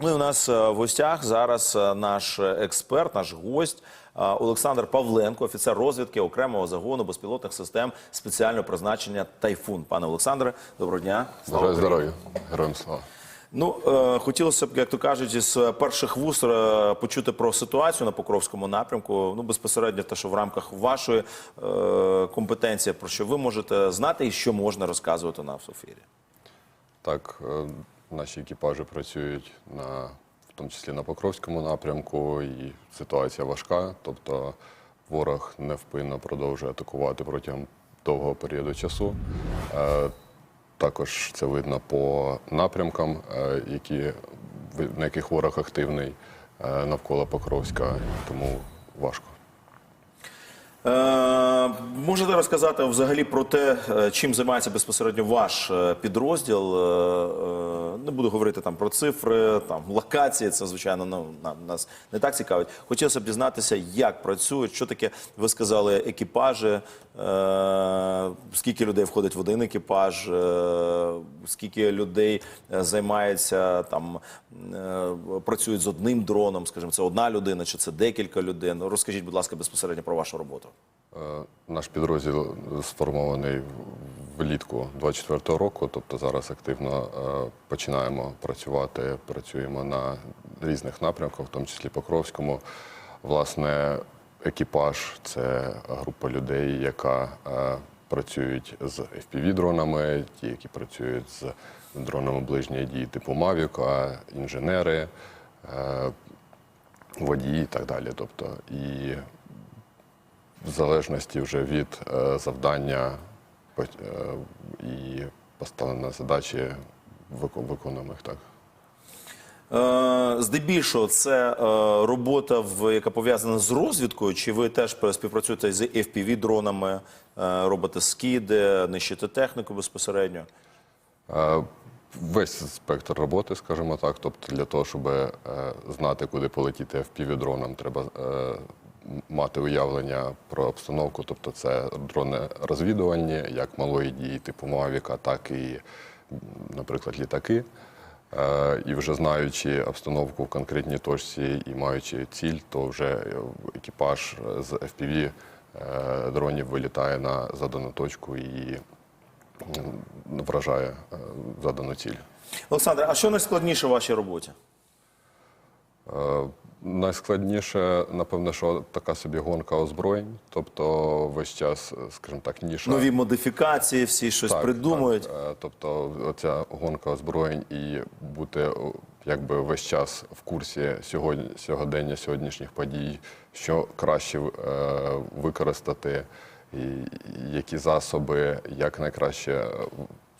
Ну і у нас е, в гостях зараз е, наш експерт, наш гость е, Олександр Павленко, офіцер розвідки окремого загону безпілотних систем спеціального призначення Тайфун. Пане Олександре, доброго дня. Україні. здоров'я, героям слава. Ну е, хотілося б, як то кажуть, із перших вуст е, почути про ситуацію на Покровському напрямку. Ну безпосередньо те, що в рамках вашої е, компетенції, про що ви можете знати і що можна розказувати на ефірі. Так, наші екіпажі працюють на, в тому числі на Покровському напрямку, і ситуація важка. Тобто ворог невпинно продовжує атакувати протягом довгого періоду часу. Е, Також це видно по напрямкам, е, які, на яких ворог активний е, навколо Покровська, тому важко. Е, можете розказати взагалі про те, е, чим займається безпосередньо ваш е, підрозділ? Не буду говорити там про цифри, там локації. Це звичайно ну, нас не так цікавить. Хотілося б дізнатися, як працюють, що таке ви сказали екіпажі, скільки людей входить в один екіпаж, скільки людей займається там, працюють з одним дроном, скажімо, це одна людина чи це декілька людей. Ну, Розкажіть, будь ласка, безпосередньо про вашу роботу. Е, Наш підрозділ сформований влітку 24-го року, тобто зараз активно е, починаємо працювати, працюємо на різних напрямках, в тому числі Покровському. Власне, екіпаж це група людей, яка е, працюють з FPV-дронами, ті, які працюють з дронами ближньої дії типу Mavic, інженери, водії і так далі. Тобто, і в залежності вже від е, завдання е, і поставлені задачі вико- виконуємо їх так. Е, Здебільшого це робота, яка пов'язана з розвідкою, чи ви теж співпрацюєте з FPV-дронами, е, робите скиди, нищите техніку безпосередньо? Весь спектр роботи, скажімо так. Тобто для того, щоб знати, куди полетіти FPV-дроном, треба е, м- мати уявлення про обстановку. Тобто це дрони розвідувальні, як малої дії, типу Мавіка, так і, наприклад, літаки. Е, І вже знаючи обстановку в конкретній точці і маючи ціль, то вже екіпаж з FPV е, дронів вилітає на задану точку і вражає е, задану ціль. Олександр, а що найскладніше в вашій роботі? Е, Найскладніше, напевно, що така собі гонка озброєнь, тобто весь час, е, скажімо так, ніша. Нові модифікації, всі щось Так, придумують. так. Е, Тобто оця гонка озброєнь і бути якби весь час в курсі сьогодні, сьогодення, сьогоднішніх подій, що краще е, використати, і, які засоби, як найкраще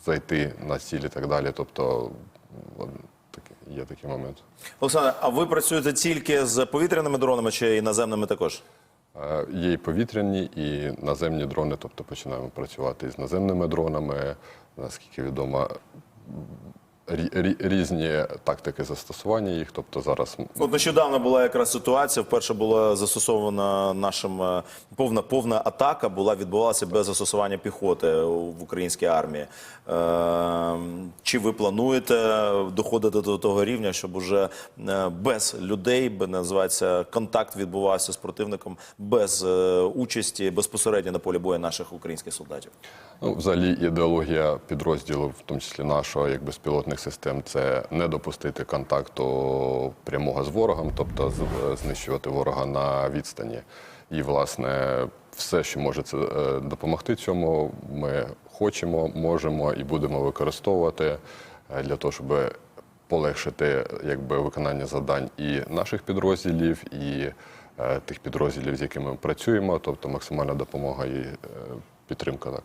зайти на ціль і так далі. Тобто є такий момент. Олександр, а ви працюєте тільки з повітряними дронами чи і наземними також? Є і повітряні, і наземні дрони, тобто починаємо працювати з наземними дронами. Наскільки відомо, різні тактики застосування їх. Тобто зараз От нещодавно була якраз ситуація. Вперше була застосована нашим е, повна повна атака була відбувалася без застосування піхоти в українській армії. Е, чи ви плануєте доходити до того рівня, щоб уже е, без людей, би називається контакт відбувався з противником без е, участі безпосередньо на полі бою наших українських солдатів? ну, взагалі ідеологія підрозділу, в тому числі нашого як безпілотних систем, це не допустити контакту прямого з ворогом, тобто знищувати ворога на відстані. І, власне, все, що може це е, допомогти цьому, ми хочемо, можемо і будемо використовувати е, для того, щоб полегшити якби, виконання завдань і наших підрозділів, і е, тих підрозділів, з якими ми працюємо, тобто максимальна допомога і е, підтримка. Так.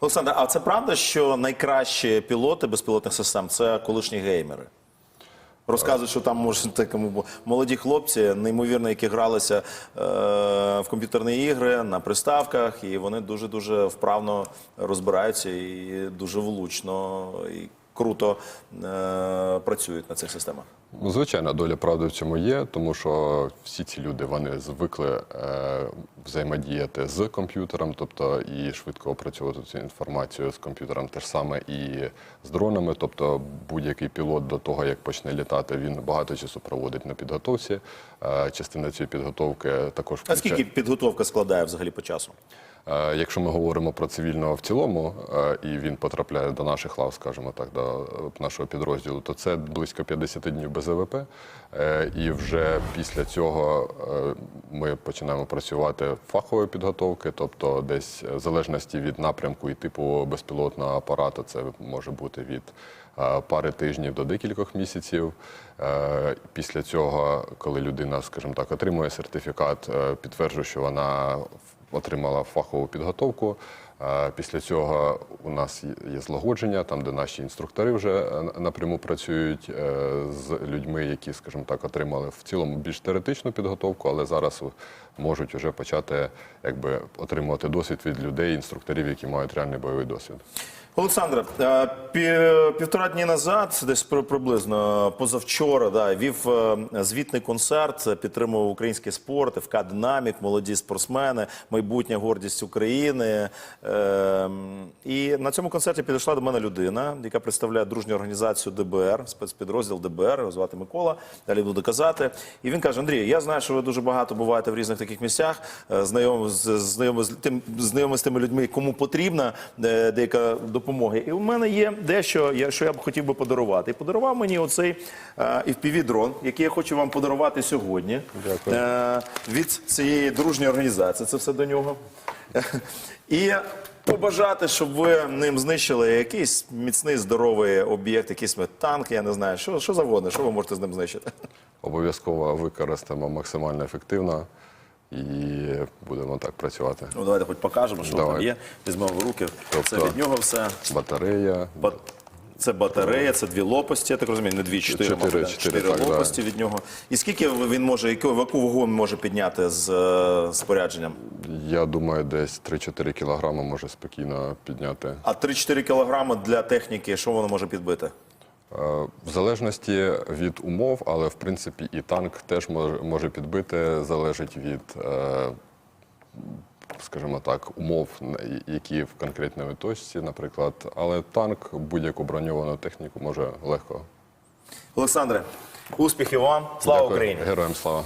Олександр, а це правда, що найкращі пілоти безпілотних систем це колишні геймери? Розказують, що там може такому молоді хлопці, неймовірно, які гралися е, в комп'ютерні ігри на приставках, і вони дуже дуже вправно розбираються і дуже влучно і круто е, працюють на цих системах. Ну, звичайно, доля правди в цьому є, тому що всі ці люди вони звикли е, взаємодіяти з комп'ютером, тобто і швидко опрацьовувати цю інформацію з комп'ютером, те ж саме і з дронами. Тобто будь-який пілот до того, як почне літати, він багато часу проводить на підготовці. Е, частина цієї підготовки також А скільки підготовка складає взагалі по часу? Е, Якщо ми говоримо про цивільного в цілому, е, і він потрапляє до наших лав, скажімо так, до е, нашого підрозділу, то це близько 50 днів без ВВП. І вже після цього ми починаємо працювати фахової підготовки, тобто десь в залежності від напрямку і типу безпілотного апарату, це може бути від пари тижнів до декількох місяців. Після цього, коли людина, скажімо так, отримує сертифікат, підтверджує, що вона отримала фахову підготовку. Е, Після цього у нас є- злагодження, там де наші інструктори вже е, напряму працюють е, з людьми, які, скажімо так, отримали в цілому більш теоретичну підготовку, але зараз можуть вже почати якби отримувати досвід від людей, інструкторів, які мають реальний бойовий досвід. Олександре, е, півтора дні назад, десь при- приблизно позавчора, да, вів е, звітний концерт, е, підтримував український спорт, ФК Динамік, молоді спортсмени, майбутня гордість України. І на цьому концерті підійшла до мене людина, яка представляє дружню організацію ДБР, спецпідрозділ ДБР, його звати Микола. Далі буду казати. І він каже: Андрій, я знаю, що ви дуже багато буваєте в різних таких місцях, знайомі з знайомі з тим, знайомі з тими людьми, кому потрібна деяка допомога. І у мене є дещо, що я б хотів би подарувати. І подарував мені оцей fpv дрон який я хочу вам подарувати сьогодні. Дякую. Е, від цієї дружньої організації. Це все до нього. І побажати, щоб ви ним знищили якийсь міцний здоровий об'єкт, якийсь танк, я не знаю, що, що завгодно, що ви можете з ним знищити. Обов'язково використаємо максимально ефективно і будемо так працювати. Ну, давайте хоч покажемо, що Давай. там є. Візьмемо в руки. Це Тобто- від нього все. Батарея, Ба- Це батарея, це дві лопасті, я так розумію, не дві, чотири, Чотири, мабуть, да. чотири, так, лопасті від нього. І скільки він може, яку, яку вагу він може підняти з е, спорядженням? Я думаю, десь 3-4 кілограми може спокійно підняти. А 3-4 кілограми для техніки, що воно може підбити? Е, В залежності від умов, але в принципі і танк теж може, підбити, залежить від, е, скажімо так, умов, які в конкретній точці, наприклад. Але танк будь-яку броньовану техніку може легко. Олександре, успіхів вам! Слава Дякую. Україні! Героям слава!